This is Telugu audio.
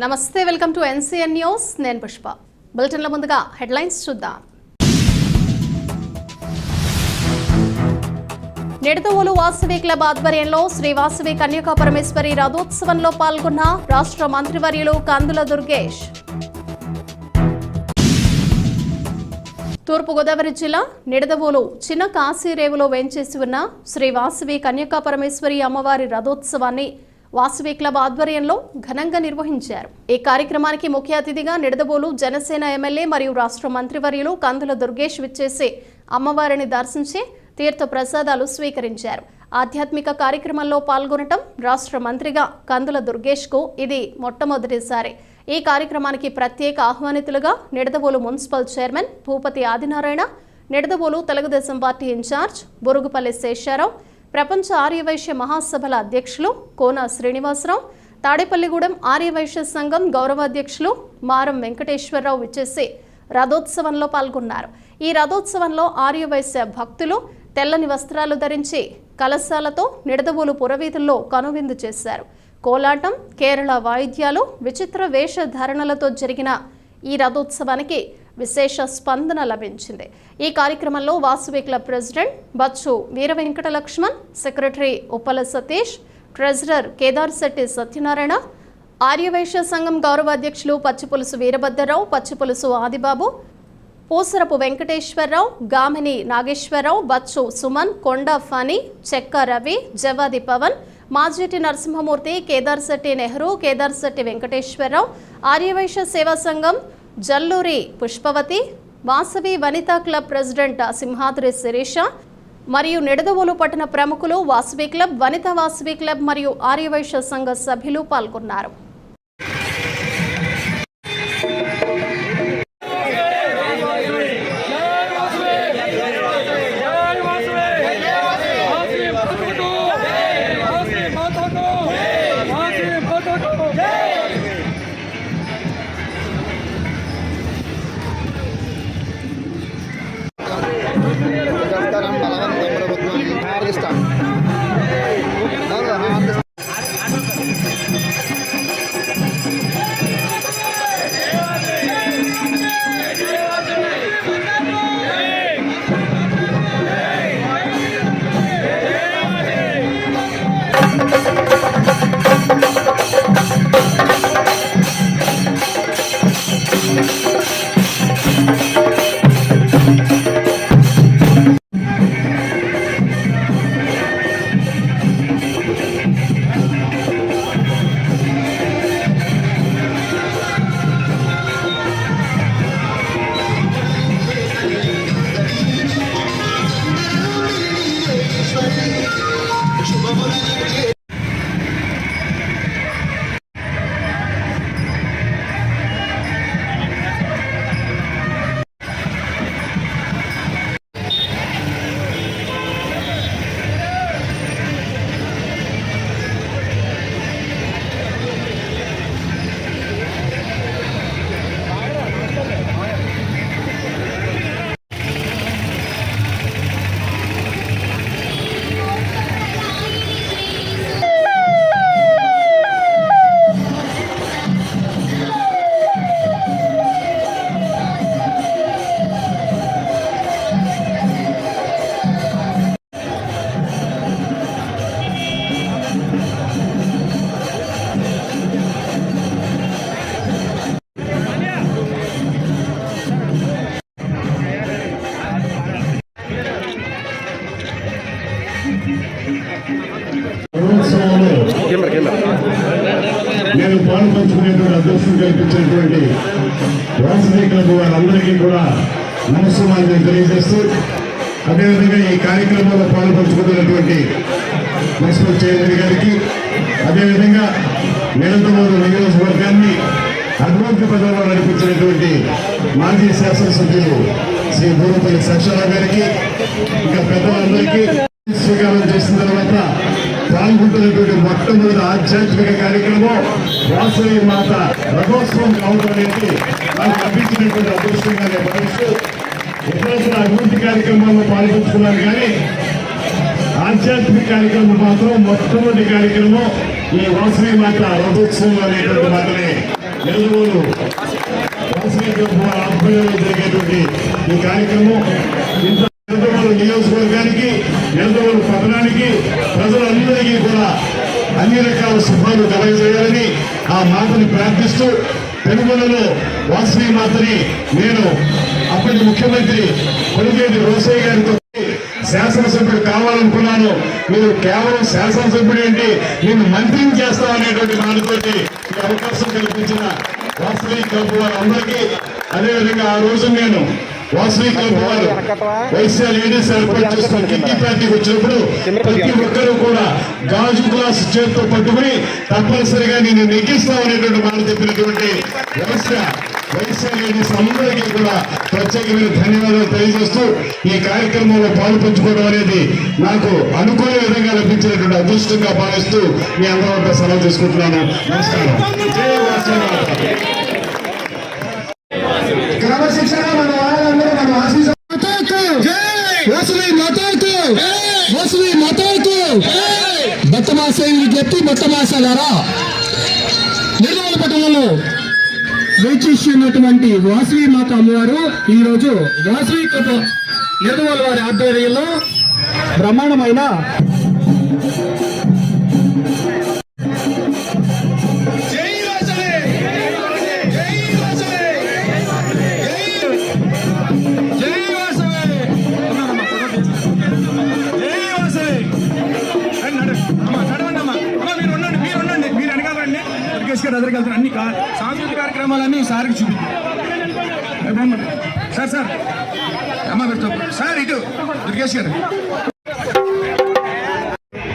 నమస్తే వెల్కమ్ టు ఎన్సీఎన్ న్యూస్. నేను పుష్ప. బులెటిన్ల ముందుగా హెడ్లైన్స్ చూద్దాం. నిడదవోలు వాసవి క్లబ్ ఆధ్వర్యంలో శ్రీ వాసవి కన్యకా పరమేశ్వరి రథోత్సవంలో పాల్గొన్న రాష్ట్ర మంత్రివర్యులు కందుల దుర్గేష్. తూర్పుగోదావరి జిల్లా నిడదవోలు చిన్న కాశీరేవులో వేంచేసి ఉన్న శ్రీ వాసవి కన్యకా పరమేశ్వరి అమ్మవారి రథోత్సవాన్ని వాసవి క్లబ్ ఆధ్వర్యంలో ఘనంగా నిర్వహించారు. ఈ కార్యక్రమానికి ముఖ్య అతిథిగా నిడదబోలు జనసేన ఎమ్మెల్యే మరియు రాష్ట్ర మంత్రివర్యులు కందుల దుర్గేష్ విచ్చేసి అమ్మవారిని దర్శించి తీర్థ ప్రసాదాలు స్వీకరించారు. ఆధ్యాత్మిక కార్యక్రమంలో పాల్గొనటం రాష్ట్ర మంత్రిగా కందుల దుర్గేష్కు ఇది మొట్టమొదటిసారి. ఈ కార్యక్రమానికి ప్రత్యేక ఆహ్వానితులుగా Nidadavolu municipal chairman Bhupathi Adinarayana Nidadavolu Telugu Desam party in-charge Borugupalli Sesharao ప్రపంచ ఆర్యవైశ్య మహాసభల అధ్యక్షులు కోన శ్రీనివాసరావు తాడేపల్లిగూడెం ఆర్యవైశ్య సంఘం గౌరవాధ్యక్షులు మారం వెంకటేశ్వరరావు విచ్చేసి రథోత్సవంలో పాల్గొన్నారు. ఈ రథోత్సవంలో ఆర్యవైశ్య భక్తులు తెల్లని వస్త్రాలు ధరించి కలశాలతో నిడదవోలు పురవీధుల్లో కనువిందు చేశారు. కోలాటం కేరళ వాయిద్యాలు విచిత్ర వేషధారణలతో జరిగిన ఈ రథోత్సవానికి విశేష స్పందన లభించింది. ఈ కార్యక్రమంలో Vasavi club president Bachchu Veera Venkata Laxman secretary Uppala Satish treasurer Kedarshetti Satyanarayana Aryavysya సంఘం గౌరవ అధ్యక్షులు పచ్చిపులుసు వీరభద్రరావు పచ్చిపులుసు ఆదిబాబు పూసరపు వెంకటేశ్వరరావు గామిని నాగేశ్వరరావు బచ్చు సుమన్ కొండ ఫణి చెక్క రవి జవాది పవన్ మాజీటి నరసింహమూర్తి కేదార్శెట్టి నెహ్రూ కేదార్శెట్టి వెంకటేశ్వరరావు ఆర్యవైశ్య సేవా సంఘం జల్లూరి పుష్పవతి వాసవి వనితా క్లబ్ ప్రెసిడెంట్ సింహాద్రి శిరీష మరియు నిడదవోలు పట్టణ ప్రముఖులు వాసవి క్లబ్ వనితా వాసవి క్లబ్ మరియు ఆర్యవైశ్య సంఘ సభ్యులు పాల్గొన్నారు. నేను అదృష్టం కల్పించినటువంటి వాసవి వారందరికీ కూడా నమస్కారాన్ని తెలియజేస్తూ అదేవిధంగా ఈ కార్యక్రమంలో పాల్పంచుకున్నటువంటి మున్సిపల్ చైర్మన్ గారికి అదేవిధంగా నిరంతరూరు నియోజకవర్గాన్ని అభివృద్ధి పదంలో నడిపించినటువంటి మాజీ శాసనసభ్యులు శ్రీ బూరపల్లి సక్షరావు గారికి ఇంకా పెద్దలందరికీ స్వీకారం చేసిన తర్వాత పాల్గొంటున్నటువంటి మొట్టమొదటి ఆధ్యాత్మిక కార్యక్రమం వాసవి మాత రథోత్సవం కావడం అనేది నాకు లభించినటువంటి అదృష్టంగా నేను భావిస్తూ ఎప్పుడైనా అభివృద్ధి కార్యక్రమాల్లో పాల్గొంచుకున్నాను కానీ ఆధ్యాత్మిక కార్యక్రమం మాత్రం మొట్టమొదటి కార్యక్రమం ఈ వాసవి మాత రథోత్సవం అనేటువంటి మాటనే నెల్లూరు వాసవి ఆధ్వర్యంలో జరిగేటువంటి ఈ కార్యక్రమం ఇంత నియోజకవర్గానికి నిడదవోలు పట్టణానికి ప్రజలందరికీ కూడా అన్ని రకాల శుభాలు కలగజేయాలని ఆ మాటని ప్రార్థిస్తూ పెనుగొలలో వాసవి మాతని నేను అప్పటి ముఖ్యమంత్రి కొలిగేటి రోసయ్య గారితో శాసనసభ్యుడు కావాలనుకున్నాను. మీరు కేవలం శాసనసభ్యుడు ఏంటి? నేను మంత్రిని చేస్తా అనేటువంటి మాటతోటి అవకాశం కల్పించిన వాసవి కలుపు వారందరికీ. అదేవిధంగా ఆ రోజు నేను వాసవి క్లబ్ వారు వైశ్య లేడీస్ ఏర్పాటు చేసుకున్న కిట్టి పార్టీకి వచ్చినప్పుడు ప్రతి ఒక్కరూ కూడా గాజు గ్లాస్ చేతితో పట్టుకుని తప్పనిసరిగా నేను నెగ్గిస్తామనేటువంటి మాట చెప్పినటువంటి వ్యవస్థ వైశ్య లేడీస్ అందరికీ కూడా ప్రత్యేకమైన ధన్యవాదాలు తెలియజేస్తూ ఈ కార్యక్రమంలో పాలు పంచుకోవడం అనేది నాకు అనుకునే విధంగా లభించినటువంటి అదృష్టంగా భావిస్తూ మీ అందరూ సెలవు తీసుకుంటున్నాను నమస్కారం. విజ్ఞప్తి భక్తమాసాలారా నిర్మల పట్టణంలో వేచిస్తున్నటువంటి వాసవి మాత అమ్మవారు ఈ రోజు వాసవి కృప నిర్మల వారి ఆధ్వర్యంలో బ్రహ్మాండమైన దుర్గేష్ గారు ఎదురుకి అన్ని సాంస్కృతిక కార్యక్రమాలన్నీ సార్కి చూపి సార్ సార్. అమ్మ మీరు సార్ ఇటు దుర్గేష్ గారు.